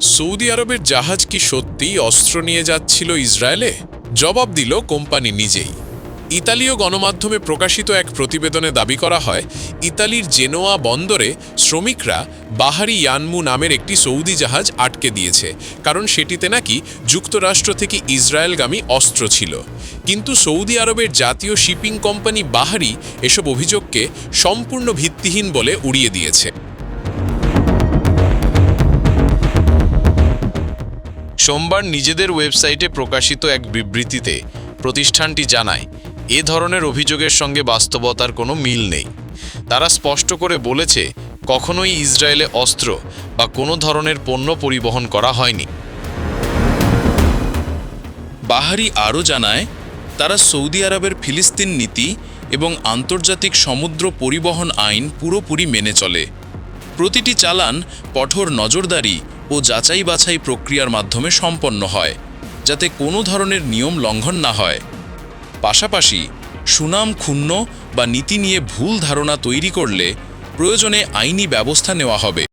Saudi আরবের জাহাজ কি সত্যিই অস্ত্র নিয়ে যাচ্ছিল ইসরায়েলে? জবাব দিল কোম্পানি নিজেই। ইতালীয় গণমাধ্যমে প্রকাশিত এক প্রতিবেদনে দাবি করা হয়, ইতালির জেনোয়া বন্দরে শ্রমিকরা বাহারি ইয়ানমু নামের একটি সৌদি জাহাজ আটকে দিয়েছে, কারণ সেটিতে নাকি যুক্তরাষ্ট্র থেকে ইসরায়েলগামী অস্ত্র ছিল। কিন্তু সৌদি আরবের জাতীয় শিপিং কোম্পানি বাহারি এসব অভিযোগকে সম্পূর্ণ ভিত্তিহীন বলে উড়িয়ে দিয়েছে। সোমবার নিজেদের ওয়েবসাইটে প্রকাশিত এক বিবৃতিতে প্রতিষ্ঠানটি জানায়, এ ধরনের অভিযোগের সঙ্গে বাস্তবতার কোনো মিল নেই। তারা স্পষ্ট করে বলেছে, কখনোই ইসরায়েলে অস্ত্র বা কোনো ধরনের পণ্য পরিবহন করা হয়নি। বাহারি আরও জানায়, তারা সৌদি আরবের ফিলিস্তিন নীতি এবং আন্তর্জাতিক সমুদ্র পরিবহন আইন পুরোপুরি মেনে চলে। প্রতিটি চালান কঠোর নজরদারি ও যাচাই বাছাই প্রক্রিয়ার মাধ্যমে সম্পন্ন হয়, যাতে কোনো ধরনের নিয়ম লঙ্ঘন না হয়। পাশাপাশি, সুনাম ক্ষুণ্ণ বা নীতি নিয়ে ভুল ধারণা তৈরি করলে প্রয়োজনে আইনি ব্যবস্থা নেওয়া হবে।